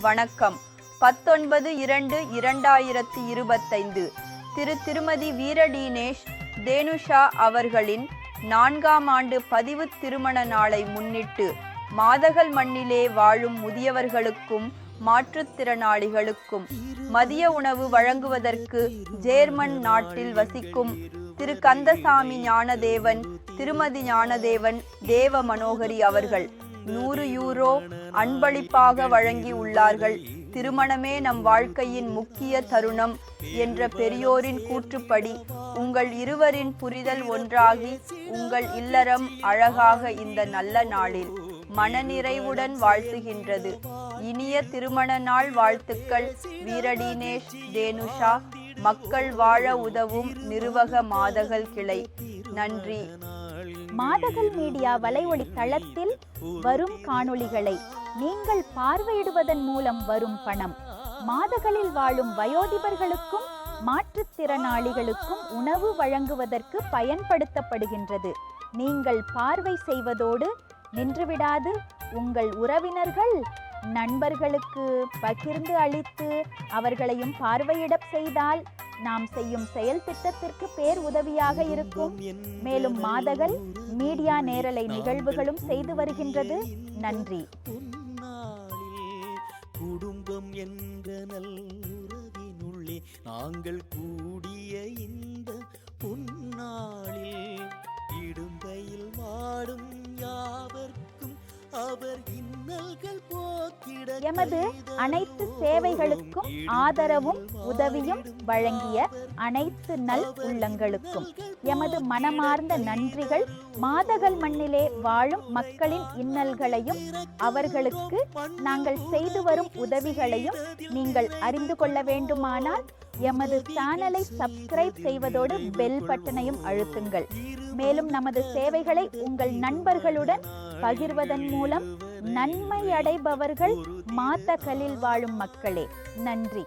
வணக்கம். பத்தொன்பது இரண்டு இரண்டாயிரத்தி இருபத்தைந்து. திரு திருமதி வீரடீனேஷ் தேனுஷா அவர்களின் நான்காம் ஆண்டு பதிவு திருமண நாளை முன்னிட்டு மாதகள் மண்ணிலே வாழும் முதியவர்களுக்கும் மாற்றுத்திறனாளிகளுக்கும் மதிய உணவு வழங்குவதற்கு ஜேர்மன் நாட்டில் வசிக்கும் திரு கந்தசாமி ஞானதேவன் திருமதி ஞானதேவன் தேவ மனோகரி அவர்கள் நூறு யூரோ அன்பளிப்பாக வழங்கி உள்ளார்கள். திருமணமே நம் வாழ்க்கையின் முக்கிய தருணம் என்ற பெரியோரின் கூற்றுப்படி உங்கள் இருவரின் புரிதல் ஒன்றாகி உங்கள் இல்லறம் அழகாக இந்த நல்ல நாளில் மனநிறைவுடன் வாழ்த்துகின்றது. இனிய திருமண நாள் வாழ்த்துக்கள் வீரடீனேஷ் தேனுஷா. மக்கள் வாழ உதவும் நிறுவக மாதகள் கிளை. நன்றி. மாதகள் மீடியா வலைவழி தளத்தில் வரும் காணொளிகளை நீங்கள் பார்வையிடுவதன் மூலம் வரும் பணம். மாதகளில் வாழும் வயோதிபர்களுக்கும் மாற்றுத்திறனாளிகளுக்கும் உணவு வழங்குவதற்கு பயன்படுத்தப்படுகின்றது. நீங்கள் பார்வை செய்வதோடு நின்றுவிடாது. உங்கள் உறவினர்கள் நண்பர்களுக்கு பகிர்ந்து அளித்து அவர்களையும் பார்வையிடப் செய்தால் நாம் செய்யும் செயல் திட்டத்திற்கு பேர் உதவியாக இருக்கும். மேலும் மாதகள் மீடியா நேரலை நிகழ்வுகளும் செய்து வருகின்றது. நன்றி. குடும்பம் என்ற நல்லுறவினுள்ளே நாங்கள் கூடிய இந்த பொன்னாளில் இடும்பையில் வாடும் யாவர்க்கும் அவர் இன்னல்கள் எமது அனைத்து சேவைகளுக்கும் ஆதரவும் உதவியும் வழங்கிய அனைத்து நல் உள்ளங்களுக்கும் எமது மனமார்ந்த நன்றிகள் மாதகள் மண்ணிலே வாழும் மக்களின் இன்னல்களையும் அவர்களுக்கு நாங்கள் செய்து வரும் உதவிகளையும் நீங்கள் அறிந்து கொள்ள வேண்டுமானால் எமது சேனலை சப்ஸ்கிரைப் செய்வதோடு பெல் பட்டனையும் அழுத்துங்கள். மேலும் நமது சேவைகளை உங்கள் நண்பர்களுடன் பகிர்வதன் மூலம் நன்மை அடைபவர்கள் மாத்தகலில் வாழும் மக்களே. நன்றி.